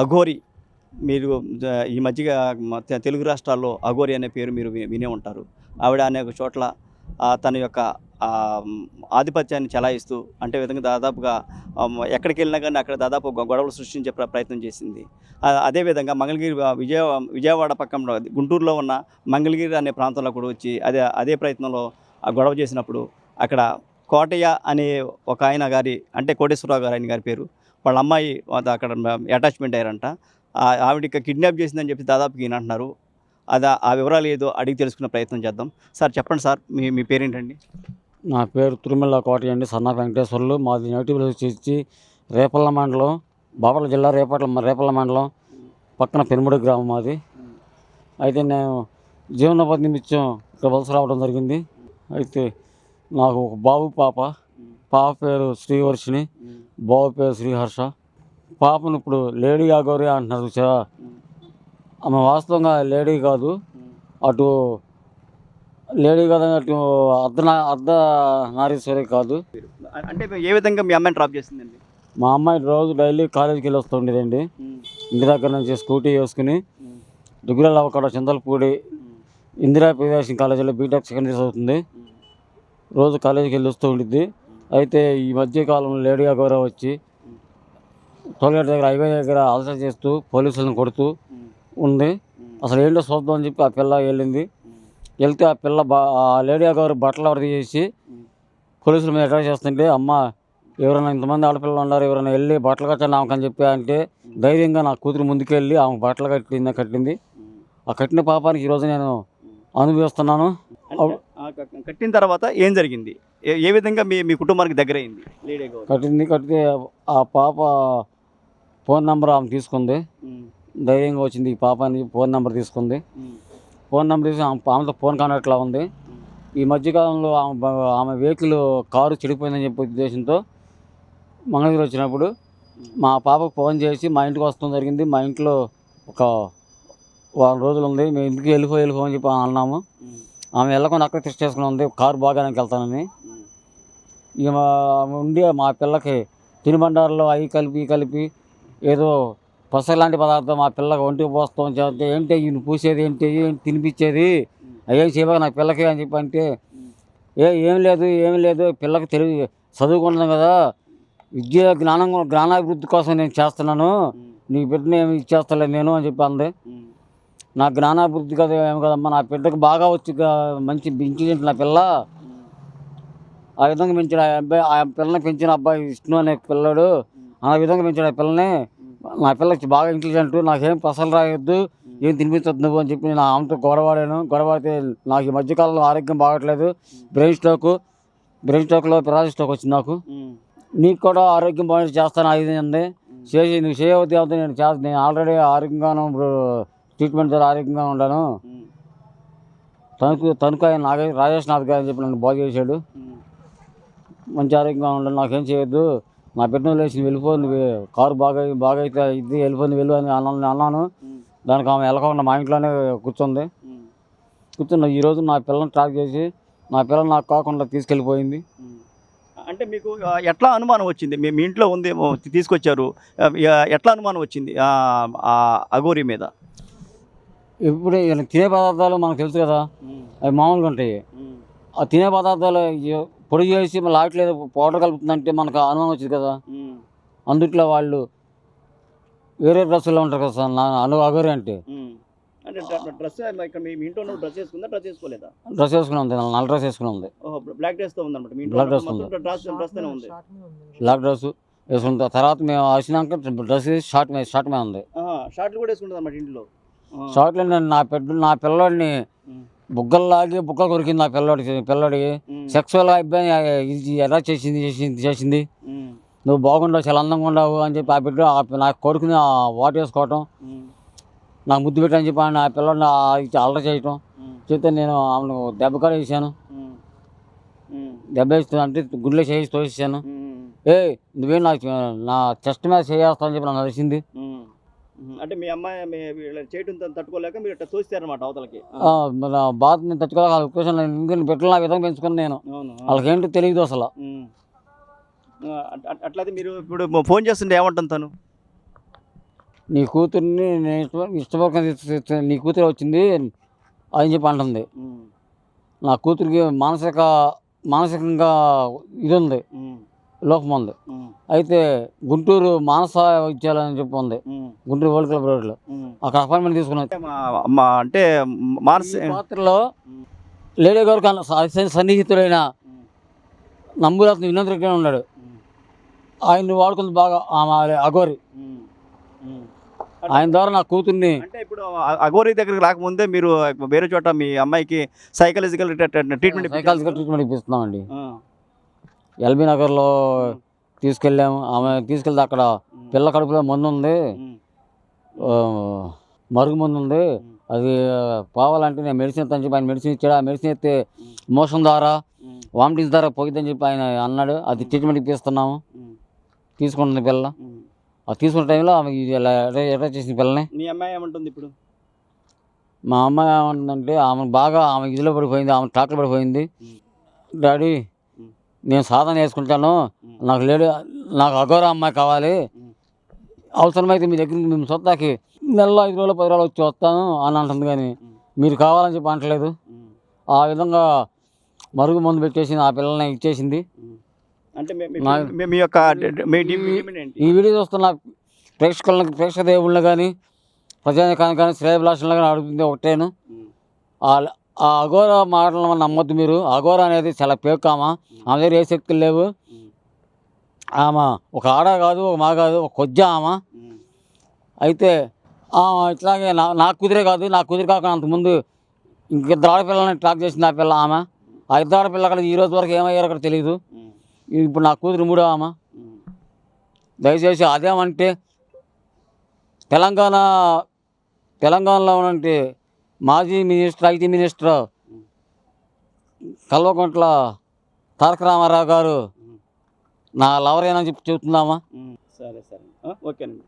అఘోరి మీరు ఈ మధ్య తెలుగు రాష్ట్రాల్లో అఘోరి అనే పేరు మీరు వినే ఉంటారు. ఆవిడ అనేక చోట్ల తన యొక్క ఆధిపత్యాన్ని చలాయిస్తూ అంటే విధంగా దాదాపుగా ఎక్కడికి వెళ్ళినా కానీ అక్కడ దాదాపు గొడవలు సృష్టించే ప్రయత్నం చేసింది. అదేవిధంగా మంగళగిరి విజయ విజయవాడ పక్కన గుంటూరులో ఉన్న మంగళగిరి అనే ప్రాంతంలో కూడా వచ్చి అదే అదే ప్రయత్నంలో గొడవ చేసినప్పుడు అక్కడ కోటయ్య అనే ఒక ఆయన గారి అంటే కోటేశ్వరరావు గారు ఆయన గారి పేరు వాళ్ళ అమ్మాయి అది అక్కడ అటాచ్మెంట్ అయ్యారంట. ఆవిడ కిడ్నాప్ చేసిందని చెప్పి దాదాపుకి ఈయన అంటున్నారు. అది ఆ వివరాలు ఏదో అడిగి తెలుసుకునే ప్రయత్నం చేద్దాం. సార్ చెప్పండి సార్ మీ మీ పేరేంటండి? నా పేరు తిరుమల కోట అండి సన్నా వెంకటేశ్వర్లు. మాది నేటివ్ వచ్చి రేపల్ల మండలం బాపట్ల జిల్లా రేపట్ల రేపల్ల మండలం పక్కన పెనుముడి గ్రామం మాది. అయితే నేను జీవనోపాధి నిమిత్తం ఇక్కడ వలస రావడం జరిగింది. అయితే నాకు ఒక బాబు పాప. పాప పేరు శ్రీవర్షిణి బాబు పేరు శ్రీహర్ష. పాపను ఇప్పుడు లేడీ అగౌరి అంటున్నారు చూసావా? ఆమె వాస్తవంగా లేడీ కాదు. అటు లేడీ కాదు అటు అర్ధ అర్ధ నారీశ్వరి కాదు. అంటే ఏ విధంగా మీ అమ్మాయిని డ్రాప్ చేసిందండి? మా అమ్మాయి రోజు డైలీ కాలేజీకి వెళ్ళి వస్తుండేదండి ఇంటి దగ్గర నుంచి స్కూటీ వేసుకుని దుగ్గుల అక్కడ చింతలపూడి ఇందిరా ప్రియదర్శన్ కాలేజీలో బీటెక్ సెకండ్ ఇయర్ అవుతుంది రోజు కాలేజీకి వెళ్ళి వస్తూ ఉండిద్ది. అయితే ఈ మధ్య కాలంలో లేడీ గౌరవ వచ్చి టోల్గేట్ దగ్గర హైవే దగ్గర అలసట చేస్తూ పోలీసులను కొడుతూ ఉంది. అసలు ఏంటో చూద్దాం అని చెప్పి ఆ పిల్ల వెళ్ళింది. వెళ్తే ఆ పిల్ల బా ఆ లేడీ గారు బట్టలు ఎవరు చేసి పోలీసుల మీద అటాక్ చేస్తుంటే అమ్మ ఎవరైనా ఇంతమంది ఆడపిల్లలు ఉన్నారు ఎవరైనా వెళ్ళి బట్టలు కట్టండి ఆమెకని చెప్పి అంటే ధైర్యంగా నా కూతురు ముందుకెళ్ళి ఆమె బట్టలు కట్టింది కట్టింది. ఆ కట్టిన పాపానికి ఈరోజు నేను అనుభవిస్తున్నాను. కట్టిన తర్వాత ఏం జరిగింది? ఏ- విధంగా మీ మీ కుటుంబానికి లేడీ గౌరవ్. కట్టింది కట్టితే ఆ పాప ఫోన్ నెంబర్ ఆమె తీసుకుంది. ధైర్యంగా వచ్చింది ఈ పాప అని ఫోన్ నెంబర్ తీసుకుంది. ఫోన్ నెంబర్ తీసి ఆమె ఆమెతో ఫోన్ కాంటాక్ట్లో ఉంది. ఈ మధ్యకాలంలో ఆమె బ- ఆమె వెహికల్ కారు చెడిపోయిందని చెప్పే ఉద్దేశంతో మంగళగిరి వచ్చినప్పుడు మా పాపకు ఫోన్ చేసి మా ఇంటికి వస్తాం జరిగింది. మా ఇంట్లో ఒక వారం రోజులు ఉంది. మేము ఇంటికి వెళ్ళిపో వెళ్ళిపో అని చెప్పి అన్నాము. ఆమె వెళ్ళకుండా అక్కడ టెస్ట్ చేసుకుని ఉంది. కారు బాగానే వెళ్తానని. ఇక మా ఆమె ఉండి మా పిల్లకి తినుబండారులో అవి కలిపి కలిపి ఏదో పస లాంటి పదార్థం మా పిల్లకి ఒంటికి పోస్తాం చేస్తే ఏంటి ఈయన పూసేది ఏంటి ఏంటి తినిపించేది? అయ్యేం చేయబాక నా పిల్లకి అని చెప్పి అంటే ఏ ఏం లేదు ఏం లేదు పిల్లకి తెలివి చదువుకుంటున్నాం కదా విద్య జ్ఞానం జ్ఞానాభివృద్ధి కోసం నేను చేస్తున్నాను నీ బిడ్డని ఏమి ఇచ్చేస్తలేదు నేను అని చెప్పి అంది. నా జ్ఞానాభివృద్ధి కదా ఏమి కదమ్మా నా బిడ్డకు బాగా వచ్చి మంచి ఇంటెలిజెంట్ నా పిల్ల. ఆ విధంగా పెంచిన ఆ అబ్బాయి ఆ పిల్లని పెంచిన అబ్బాయి విష్ణు అనే పిల్లడు. ఆ విధంగా పెంచిన ఆ పిల్లని. నా పిల్లకి బాగా ఇంటెలిజెంట్ నాకేం పసలు రాయొద్దు. ఏం తినిపించొద్దు నువ్వు అని చెప్పి నేను ఆమెతో గొడవాడాను. గొడవడితే నాకు ఈ మధ్యకాలంలో ఆరోగ్యం బాగట్లేదు. బ్రెయిన్ స్ట్రోక్ బ్రెయిన్ స్ట్రోక్లో పిరాసి స్ట్రోక్ వచ్చింది నాకు. నీకు కూడా ఆరోగ్యం బాగా చేస్తాను అది ఇది అంది. చేసి నువ్వు చేయవద్దు అవుతుంది నేను చేస్తాను నేను ఆల్రెడీ ఆరోగ్యంగాను ఇప్పుడు ట్రీట్మెంట్ ద్వారా ఆరోగ్యంగా ఉన్నాను తణుకు తణుకు ఆయన నాగే రాజేష్ నాథ్ గారు అని చెప్పి నన్ను బాగు చేశాడు. మంచి ఆరోగ్యంగా ఉండాలి. నాకేం చేయొద్దు. నా బిడ్డను లేచి వెళ్ళిపో నువ్వు కారు బాగా బాగా అయితే ఇది వెళ్ళిపో నువ్వు వెళ్ళు అని అన్నాను నేను అన్నాను. దానికి ఆమె వెళ్ళకుండా మా ఇంట్లోనే కూర్చుంది. కూర్చున్న ఈరోజు నా పిల్లని ట్రాక్ చేసి నా పిల్లని నాకు కాకుండా తీసుకెళ్ళిపోయింది. అంటే మీకు ఎట్లా అనుమానం వచ్చింది? మీ మీ ఇంట్లో ఉందేమో తీసుకొచ్చారు. ఎట్లా అనుమానం వచ్చింది? అఘోరి మీద? ఇప్పుడు తినే పదార్థాలు మనకు తెలుసు కదా? అవి మామూలుగా ఉంటాయి. ఆ తినే పదార్థాలు పొడి చేసి మళ్ళీ ఆటలేదు పౌడర్ కలుపుతుందంటే మనకు అనుమానం వచ్చింది కదా. అందుట్లో వాళ్ళు వేరే డ్రెస్సులో ఉంటారు కదా సార్ నా అను అగరి అంటే. అంటే డ్ర- డ్రెస్ ఇక్కడ మీ మీ ఇంట్లో డ్రెస్ వేసుకుందా డ్రెస్ వేసుకోలేదా? డ్రెస్ వేసుకుని ఉంది నల్ల డ్రెస్ వేసుకుని ఉంది. బ్లాక్ డ్రెస్తో ఉందన్నమాట. డ్రెస్ ఉంది. బ్లాక్ డ్రెస్ వేసుకుంటా. తర్వాత మేము వచ్చినాక డ్రెస్ వేసి షార్ట్ మీద షార్ట్ మీద ఉంది. షార్ట్లు కూడా వేసుకుంటుంది అన్నమాట ఇంట్లో. షార్ట్లో నా పెద్ద నా పిల్లోడిని ఉమ్. బుగ్గలు లాగి బుగ్గలు కొరికింది నా పిల్లోడికి పిల్లోడికి ఉమ్. సెక్సువల్ అబ్బాయి ఇది ఎలా చేసింది చేసింది చేసింది. నువ్వు బాగుండవు చాలా అందంగా ఉండవు అని చెప్పి ఆ బిడ్డ ఆ- నా కొడుకుని ఆ వాట వేసుకోవటం. నాకు ముద్దు పెట్టని చెప్పి ఆయన ఆ పిల్లోడిని ఆ- అల్లరి చేయటం. చేస్తే నేను ఆమెను దెబ్బ కూడా వేసాను. దెబ్బ వేస్తూ అంటే గుండెలో చేసి తోసేసాను. ఏ నువ్వేం నాకు నా చెస్ట్ మీద చేస్తావు అని చెప్పి నన్ను అరిసింది. అంటే మీ అమ్మాయి మీ వీళ్ళ చేయటం తట్టుకోలేక మీరు ఇట్లా తోస్తారన్నమాట అవతలకి. మన బాధ నేను తెచ్చుకోవాలి ఆ ఉద్దేశం ఎందుకంటే బిడ్డలు నా విధంగా పెంచుకుని నేను. అవును. వాళ్ళకి ఏంటో తెలియదు అసలు అట్లయితే మీరు ఇప్పుడు ఫోన్ చేస్తుంటే ఏమంటుంది తను? నీ కూతుర్ని నేను ఇష్టప- ఇష్టపడక నీ కూతురు వచ్చింది అని చెప్పి అంటుంది. నా కూతురికి మానసిక మానసికంగా ఇది ఉంది. లోపం ఉంది. అయితే గుంటూరు మానస వైద్యాలయం అని చెప్పి ఉంది. గుంటూరు వరల్డ్ క్లబ్ రోడ్లో. అక్కడ అపాయింట్మెంట్ తీసుకున్నాను అంటే మానస ఈ పాత్రలో లేడీ గారు సన్నిహితుడైన నంబురాత్న వినోద్ రెడ్డి అని ఉన్నాడు ఆయన్ని వాడుకుంది బాగా ఆమె అఘోరి. ఆయన ద్వారా నా కూతుర్ని అంటే ఇప్పుడు అఘోరి దగ్గరికి రాకముందే మీరు వేరే చోట మీ అమ్మాయికి సైకలాజికల్ ట్రీట్మెంట్ సైకాలజికల్ ట్రీట్మెంట్ ఇప్పిస్తున్నామండి. ఎల్బీ నగర్లో తీసుకెళ్ళాము. ఆమె తీసుకెళ్తే అక్కడ పిల్ల కడుపులో మందు ఉంది మరుగు మందు ఉంది అది పోవాలంటే నేను మెడిసిన్ ఇస్తాను చెప్పి ఆయన మెడిసిన్ ఇచ్చాడు. ఆ మెడిసిన్ ఇస్తే మోషన్ ద్వారా వామిటింగ్స్ ద్వారా పోయిద్దని చెప్పి ఆయన అన్నాడు. అది ట్రీట్మెంట్ ఇప్పిస్తున్నాము తీసుకుంటుంది పిల్ల. అది తీసుకున్న టైంలో ఆమె ఇలా ఎట్లా చేసింది పిల్లని. మీ అమ్మాయి ఏమంటుంది ఇప్పుడు? మా అమ్మాయి ఏమంటుందంటే ఆమె బాగా ఆమె ఇదిలో పడిపోయింది ఆమె ట్రాక్టర్ పడిపోయింది. డాడీ నేను సాధన చేసుకుంటాను. నాకు లేడు నాకు అఘోర అమ్మాయి కావాలి. అవసరమైతే మీ దగ్గరికి మేము సొత్తాకి నెలలో ఐదు రోజులు పది రోజులు వచ్చి వస్తాను అని అంటుంది కానీ మీరు కావాలని చెప్పి అంటలేదు ఆ విధంగా మరుగు మందు పెట్టేసింది ఆ పిల్లల్ని ఇచ్చేసింది. అంటే మీ- యొక్క ఈ వీడియో చూస్తున్న ప్రేక్షకులను ప్రేక్షక దేవుళ్ళని కానీ ప్రజానికాన్ని కానీ శ్రేయభిలాషులను కానీ అడుగుతుంది ఒకటేను. ఆ ఆ అఘోర మాటలను నమ్మొద్దు మీరు. అఘోర అనేది చాలా పేక్ ఆమె దగ్గర ఏ శక్తులు లేవు. ఆమె ఒక ఆడ కాదు ఒక మా కాదు ఒక కొజ్జ ఆమె. అయితే ఆమె ఇట్లాగే నా నా కుదిరే కాదు నా కుదిరి కాకుండా అంతకుముందు ఇంకిద్దరు ఆడపిల్లని ట్రాక్ చేసింది ఆ పిల్ల ఆమె. ఆ ఇద్దరు ఆడపిల్ల అక్కడ ఈ రోజు వరకు ఏమయ్యారు అక్కడ తెలియదు ఇప్పుడు నా కూతురు మూడో ఆమె. దయచేసి అదేమంటే తెలంగాణ తెలంగాణలో ఉన్నటువంటి మాజీ minister IT minister Kalvakuntla Taraka Ramarao గారు నా లవరేనని చెప్పి చెబుతున్నామా? సరే సరే. ఓకేనండి.